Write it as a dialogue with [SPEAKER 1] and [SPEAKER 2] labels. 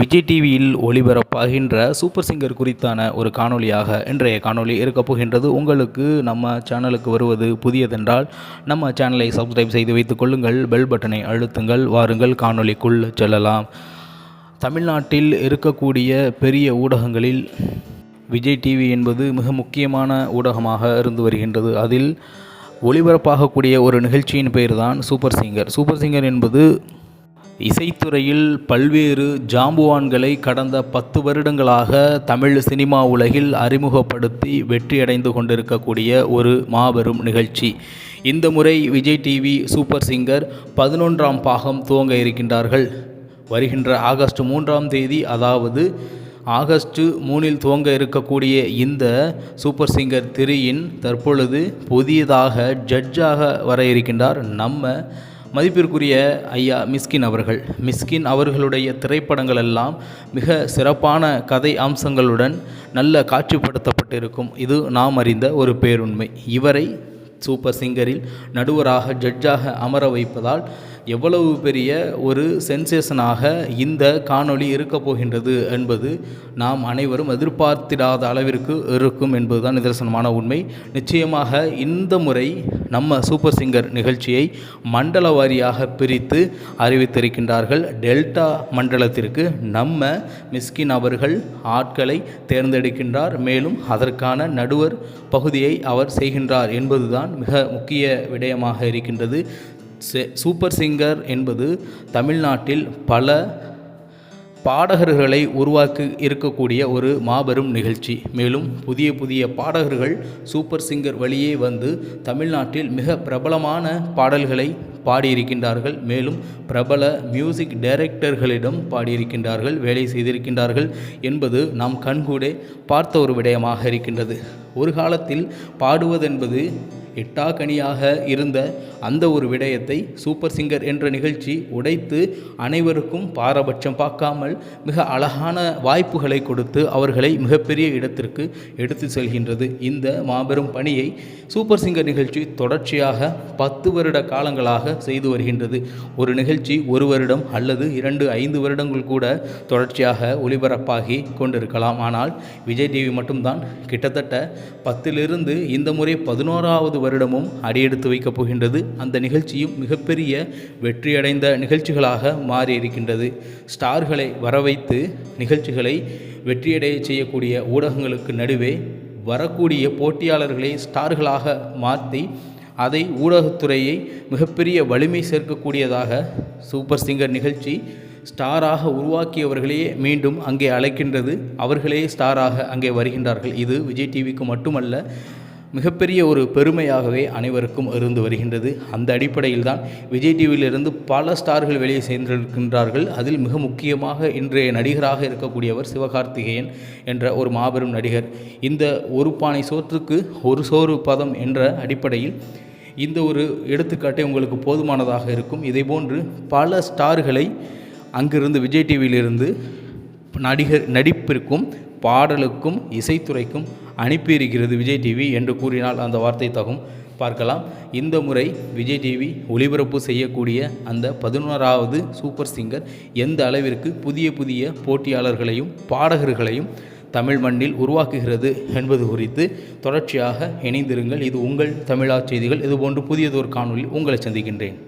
[SPEAKER 1] விஜய் டிவியில் ஒளிபரப்பாகின்ற super singer குறித்தான ஒரு காணொளியாக இன்றைய காணொளி இருக்கப் போகின்றது. உங்களுக்கு நம்ம சேனலுக்கு வருவது புதியதென்றால் நம்ம சேனலை சப்ஸ்கிரைப் செய்து வைத்துக் கொள்ளுங்கள் பெல் பட்டனை அழுத்துங்கள் வாருங்கள் காணொலிக்குள் செல்லலாம். தமிழ்நாட்டில் இருக்கக்கூடிய பெரிய ஊடகங்களில் விஜய் டிவி என்பது மிக முக்கியமான ஊடகமாக இருந்து வருகின்றது. அதில் ஒளிபரப்பாகக்கூடிய ஒரு நிகழ்ச்சியின் பெயர்தான் சூப்பர் சிங்கர். சூப்பர் சிங்கர் என்பது இசைத்துறையில் பல்வேறு ஜாம்புவான்களை கடந்த பத்து வருடங்களாக தமிழ் சினிமா உலகில் அறிமுகப்படுத்தி வெற்றியடைந்து கொண்டிருக்கக்கூடிய ஒரு மாபெரும் நிகழ்ச்சி. இந்த முறை விஜய் டிவி சூப்பர் சிங்கர் பதினொன்றாம் பாகம் துவங்க இருக்கின்றார்கள். வருகின்ற ஆகஸ்ட் மூன்றாம் தேதி அதாவது ஆகஸ்ட் மூணில் துவங்க இருக்கக்கூடிய இந்த சூப்பர் சிங்கர் திரியின் தற்பொழுது புதியதாக ஜட்ஜாக வர இருக்கின்றார். நம்ம மதிப்பிற்குரிய ஐயா மிஸ்கின் அவர்கள். மிஸ்கின் அவர்களுடைய திரைப்படங்கள் எல்லாம் மிக சிறப்பான கதை அம்சங்களுடன் நல்ல காட்சிப்படுத்தப்பட்டிருக்கும். இது நாம் அறிந்த ஒரு பேருண்மை. இவரை சூப்பர் சிங்கரில் நடுவராக ஜட்ஜாக அமர வைப்பதால் எவ்வளவு பெரிய ஒரு சென்சேஷனாக இந்த காணொளி இருக்கப் போகின்றது என்பது நாம் அனைவரும் எதிர்பார்த்திடாத அளவிற்கு இருக்கும் என்பதுதான் நிதர்சனமான உண்மை. நிச்சயமாக இந்த முறை நம்ம சூப்பர் சிங்கர் நிகழ்ச்சியை மண்டல வாரியாக பிரித்து அறிவித்திருக்கின்றார்கள். டெல்டா மண்டலத்திற்கு நம்ம மிஸ்கின் அவர்கள் ஆட்களை தேர்ந்தெடுக்கின்றார். மேலும் அதற்கான நடுவர் பகுதியை அவர் செய்கின்றார் என்பதுதான் மிக முக்கிய விடயமாக இருக்கின்றது. சூப்பர் சிங்கர் என்பது தமிழ்நாட்டில் பல பாடகர்களை உருவாக்கி இருக்கக்கூடிய ஒரு மாபெரும் நிகழ்ச்சி. மேலும் புதிய புதிய பாடகர்கள் சூப்பர் சிங்கர் வழியே வந்து தமிழ்நாட்டில் மிக பிரபலமான பாடல்களை பாடியிருக்கின்றார்கள். மேலும் பிரபல மியூசிக் டைரக்டர்களிடம் பாடியிருக்கின்றார்கள் வேலை செய்திருக்கின்றார்கள் என்பது நாம் கண்கூடே பார்த்த ஒரு விடயமாக இருக்கின்றது. ஒரு காலத்தில் பாடுவதென்பது எட்டாக்கனியாக இருந்த அந்த ஒரு விடயத்தை சூப்பர் சிங்கர் என்ற நிகழ்ச்சி உடைத்து அனைவருக்கும் பாரபட்சம் பார்க்காமல் மிக அழகான வாய்ப்புகளை கொடுத்து அவர்களை மிகப்பெரிய இடத்திற்கு எடுத்து செல்கின்றது. இந்த மாபெரும் பணியை சூப்பர் சிங்கர் நிகழ்ச்சி தொடர்ச்சியாக பத்து வருட காலங்களாக செய்து வருகின்றது. ஒரு நிகழ்ச்சி ஒரு வருடம் அல்லது இரண்டு ஐந்து வருடங்கள் கூட தொடர்ச்சியாக ஒளிபரப்பாகி கொண்டிருக்கலாம். ஆனால் விஜய் டிவி மட்டும்தான். கிட்டத்தட்ட பத்திலிருந்து இந்த முறை பதினோராவது வருடமும் அடியெடுத்து வைக்கப் போகின்றது. அந்த நிகழ்ச்சியும் மிகப்பெரிய வெற்றியடைந்த நிகழ்ச்சிகளாக மாறி இருக்கின்றது ஸ்டார்களை வரவைத்து நிகழ்ச்சிகளை வெற்றியடைய செய்யக்கூடிய ஊடகங்களுக்கு நடுவே வரக்கூடிய போட்டியாளர்களை ஸ்டார்களாக மாற்றி அதை ஊடகத்துறையை மிகப்பெரிய வலிமை சேர்க்கக்கூடியதாக சூப்பர் சிங்கர் நிகழ்ச்சி ஸ்டாராக உருவாக்கியவர்களையே மீண்டும் அங்கே அழைக்கின்றது. அவர்களே ஸ்டாராக அங்கே வருகின்றார்கள். இது விஜய் டிவிக்கு மட்டுமல்ல மிகப்பெரிய ஒரு பெருமையாகவே அனைவருக்கும் இருந்து வருகின்றது. அந்த அடிப்படையில் தான் விஜய் டிவியிலிருந்து பல ஸ்டார்கள் வெளியே சேர்ந்திருக்கின்றார்கள். அதில் மிக முக்கியமாக இன்றைய நடிகராக இருக்கக்கூடியவர் சிவகார்த்திகேயன் என்ற ஒரு மாபெரும் நடிகர். இந்த ஒரு பானை சோற்றுக்கு ஒரு சோறு பதம் என்ற அடிப்படையில் இந்த ஒரு எடுத்துக்காட்டை உங்களுக்கு போதுமானதாக இருக்கும். இதேபோன்று பல ஸ்டார்களை அங்கிருந்து விஜய் டிவியிலிருந்து நடிகர் நடிப்பிற்கும் பாடலுக்கும் இசைத்துறைக்கும் அனுப்பியிருக்கிறது விஜய் டிவி என்று கூறினால் அந்த வார்த்தை தகும். பார்க்கலாம். இந்த முறை விஜய் டிவி ஒளிபரப்பு செய்யக்கூடிய அந்த பதினோராவது சூப்பர் சிங்கர் எந்த அளவிற்கு புதிய புதிய போட்டியாளர்களையும் பாடகர்களையும் தமிழ் மண்ணில் உருவாக்குகிறது என்பது குறித்து தொடர்ச்சியாக இணைந்திருங்கள். இது உங்கள் தமிழா செய்திகள். இதுபோன்று புதியதொரு காணொலி உங்களை சந்திக்கின்றேன்.